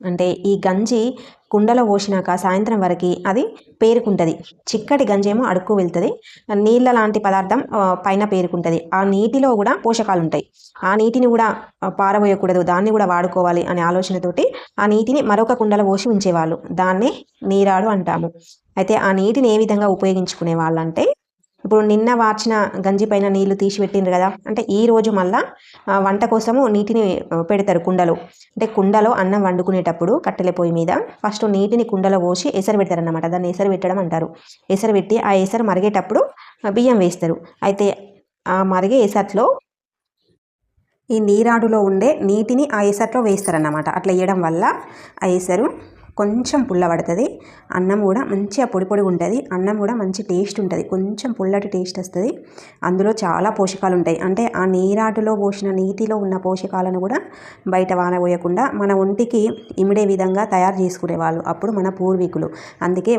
అంటే ఈ గంజి కుండలో పోసినాక సాయంత్రం వరకు అది పేరుకుంటుంది. చిక్కటి గంజి ఏమో అడుక్కు వెళ్తుంది. నీళ్ళ లాంటి పదార్థం పైన పేరుకుంటుంది. ఆ నీటిలో కూడా పోషకాలు ఉంటాయి ఆ నీటిని కూడా పారబోయకూడదు. దాన్ని కూడా వాడుకోవాలి అనే ఆలోచనతోటి ఆ నీటిని మరొక కుండలో పోసి ఉంచేవాళ్ళు. దాన్నే నీరాడు అంటాము. అయితే ఆ నీటిని ఏ విధంగా ఉపయోగించుకునే వాళ్ళంటే ఇప్పుడు నిన్న వార్చిన గంజి పైన నీళ్ళు తీసి పెట్టిండ్రు కదా. అంటే ఈ రోజు మళ్ళా వంట కోసము నీటిని పెడతారు కుండలో. అంటే కుండలో అన్నం వండుకునేటప్పుడు కట్టెల పొయ్యి మీద ఫస్ట్ నీటిని కుండలో పోసి ఎసరు పెడతారు అన్నమాట దాన్ని ఎసరు పెట్టడం అంటారు. ఎసరు పెట్టి ఆ ఎసరు మరిగేటప్పుడు బియ్యం వేస్తారు. అయితే ఆ మరిగే ఎసట్లో ఈ నీరాడులో ఉండే నీటిని ఆ ఎసట్లో వేస్తారన్నమాట. అట్లా వేయడం వల్ల ఆ ఎసరు కొంచెం పుల్లబడుతుంది అన్నం కూడా మంచిగా పొడి పొడిగా ఉంటుంది. అన్నం కూడా మంచి టేస్ట్ ఉంటుంది. కొంచెం పుల్లటి టేస్ట్ వస్తుంది. అందులో చాలా పోషకాలు ఉంటాయి. అంటే ఆ నీరాటులో పోసిన నీటిలో ఉన్న పోషకాలను కూడా బయట వానబోయకుండా మన ఒంటికి ఇమిడే విధంగా తయారు చేసుకునేవాళ్ళు. అప్పుడు మన పూర్వీకులు. అందుకే